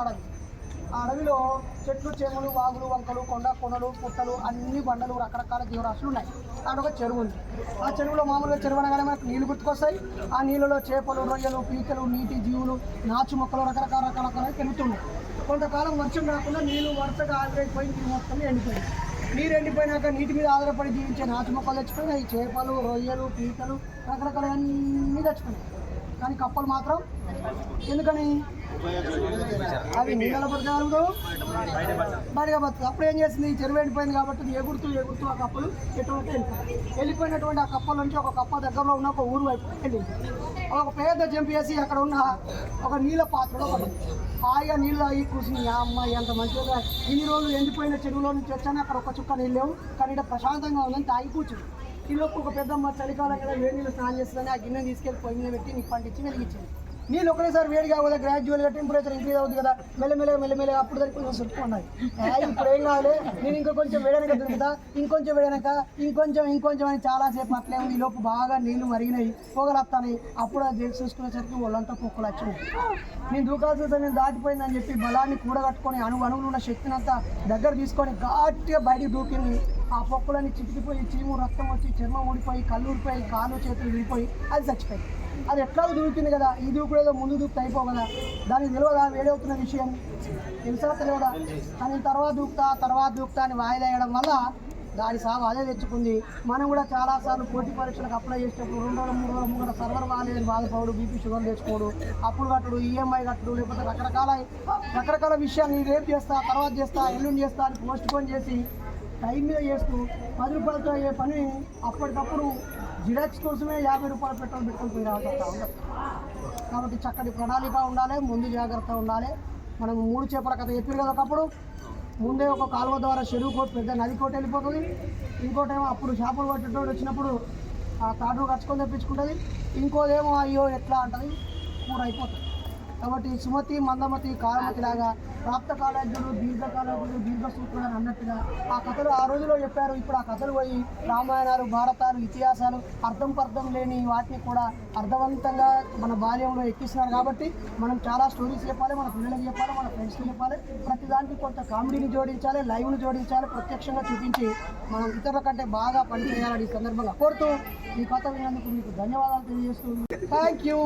అడవి ఆ అడవిలో చెట్లు చేమలు వాగులు వంకలు కొండ కొనలు పుట్టలు అన్ని బండలు రకరకాల జీవరాశులు ఉన్నాయి. అక్కడ ఒక చెరువు ఉంది. ఆ చెరువులో మామూలుగా చెరువు అనగానే మనకు నీళ్ళు గుర్తుకొస్తాయి. ఆ నీళ్ళలో చేపలు రొయ్యలు పీకలు నీటి జీవులు నాచు మొక్కలు రకరకాల రకరకాల పెరుగుతున్నాయి. కొంతకాలం వర్షం రాకుండా నీళ్ళు వరుసగా ఆవిరైపోయి మొత్తం ఎండిపోయింది. నీరు ఎండిపోయినాక నీటి మీద ఆధారపడి జీవించే నాచు మొక్కలు చచ్చిపోయినాయి చేపలు రొయ్యలు పీకలు రకరకాల అన్నీ చచ్చిపోయినాయి కానీ కప్పలు మాత్రం ఎందుకని? అవి నీళ్ళ పడగలదు బయటగా అప్పుడు ఏం చేసింది? చెరువు ఎండిపోయింది కాబట్టి ఎగురుతూ ఎగురుతూ ఆ కప్పలు? ఎటువంటి వెళ్ళిపోయినటువంటి ఆ కప్పల నుంచి ఒక కప్ప దగ్గరలో ఉన్న ఒక ఊరు వైపు వెళ్ళింది. ఒక పేద జంప్ చేసి అక్కడ ఉన్న ఒక నీళ్ళ పాత్రలో పడింది. హాయిగా నీళ్ళు అవి కూర్చుని ఆ అమ్మాయి ఎంత మంచిగా ఇన్ని రోజులు ఎండిపోయిన చెరువులో నుంచి వచ్చాను. అక్కడ ఒక చుక్క నీళ్ళు లేవు. కానీ ఇక్కడ ప్రశాంతంగా ఉందని తాగి కూర్చుంది. ఈలోపు ఒక పెద్దమ్మ చలికాలం కదా వేడి నీళ్ళు స్నానం చేస్తుందని ఆ గిన్నె తీసుకెళ్ళి పొయ్యి పెట్టి నీ పండించి వెలిగించింది. నీళ్ళు ఒకటేసారి వేడిగా కదా గ్రాడ్యువల్గా టెంపరేచర్ ఇంక్రీజ్ అవుతుంది కదా. మెల్లమెల్లగా మెల్లమెల్లగా అప్పుడు దానికి కొంచెం సుట్టు ఉన్నది ఇప్పుడు ఏం కావాలి? నేను ఇంకా కొంచెం వేడనక దొరుకుతా ఇంకొంచెం వేడనక ఇంకొంచెం ఇంకొంచెం అని చాలాసేపు అట్లే ఉంది. ఈ లోపు బాగా నీళ్ళు మరిగినాయి పొగలత్తాయి. అప్పుడు అది చూసుకునేసరికి ఒళ్ళంతా పొక్కులు వచ్చినాయి నేను దూకాల్సిన నేను దాటిపోయిందని చెప్పి బలాన్ని కూడగట్టుకొని అణు అణువులు ఉన్న శక్తిని అంతా దగ్గర తీసుకొని ఘాట్గా బయటికి దూకింది. ఆ పొక్కులన్నీ చితికిపోయి చీము రక్తం వచ్చి చర్మం ఊడిపోయి కళ్ళు ఊడిపోయి కాళ్ళు చేతులు విడిపోయి అది చచ్చిపోయింది. అది ఎట్లా దూకింది కదా? ఈ దూకుడేదో ముందు దూకుతా అయిపో కదా దానికి తెలియదా? వేడవుతున్న విషయం తెలుసా? తెలియదా? కానీ తర్వాత దూకుతా తర్వాత దూకుతా అని వాయిదేయడం వల్ల దాని సాగు అదే తెచ్చుకుంది. మనం కూడా చాలాసార్లు పోటీ పరీక్షలకు అప్లై చేసేటప్పుడు రెండు రోజులు మూడు రోజులు మూడు సర్వర్ బాగాలేదని బాధపడు బీపీ షుగర్ తెచ్చుకోడు అప్పులు కట్టడు ఈఎంఐ కట్టడు లేకపోతే రకరకాల రకరకాల విషయాన్ని రేపు చేస్తా తర్వాత చేస్తా ఎల్లుండి చేస్తా అని పోస్ట్ పోన్ చేసి టైం మీద చేస్తూ పది రూపాయలతో అయ్యే పని అప్పటికప్పుడు జిరాక్స్ కోసమే యాభై రూపాయలు పెట్రోల్ పెట్టుకుంటుంది కాబట్టి చక్కటి ప్రణాళిక ఉండాలి ముందు జాగ్రత్త ఉండాలి. మనం మూడు చేపల కథ చెప్పారు కదా ఒకప్పుడు. ముందే ఒక కాలువ ద్వారా చెరువు కోట పెద్ద నది కోట వెళ్ళిపోతుంది. ఇంకోటేమో అప్పుడు చేపలు పట్టేటోడు వచ్చినప్పుడు ఆ తాడు కచ్చుకొని తెప్పించుకుంటుంది. ఇంకోదేమో అయ్యో ఎట్లా అంటది. కూర అయిపోతుంది. కాబట్టి సుమతి మందమతి కాలమతి లాగా ప్రాప్త కాలేజులు దీర్ఘ దీర్ఘ సూత్రులు అని అన్నట్టుగా ఆ కథలు ఆ రోజులో చెప్పారు. ఇప్పుడు ఆ కథలు పోయి రామాయణాలు భారతాలు ఇతిహాసాలు అర్థం పర్థం లేని వాటిని కూడా అర్థవంతంగా మన బాల్యంలో ఎక్కిస్తున్నారు. కాబట్టి మనం చాలా స్టోరీస్ చెప్పాలి మన పిల్లలకి చెప్పాలి మన ఫ్రెండ్స్కి చెప్పాలి. ప్రతి దానికి కొంత కామెడీని జోడించాలి లైవ్ను జోడించాలి ప్రత్యక్షంగా చూపించి మనం ఇతరుల కంటే బాగా పనిచేయాలని ఈ సందర్భంగా కోరుతూ ఈ కథ విన్నందుకు మీకు ధన్యవాదాలు తెలియజేస్తూ థ్యాంక్ యూ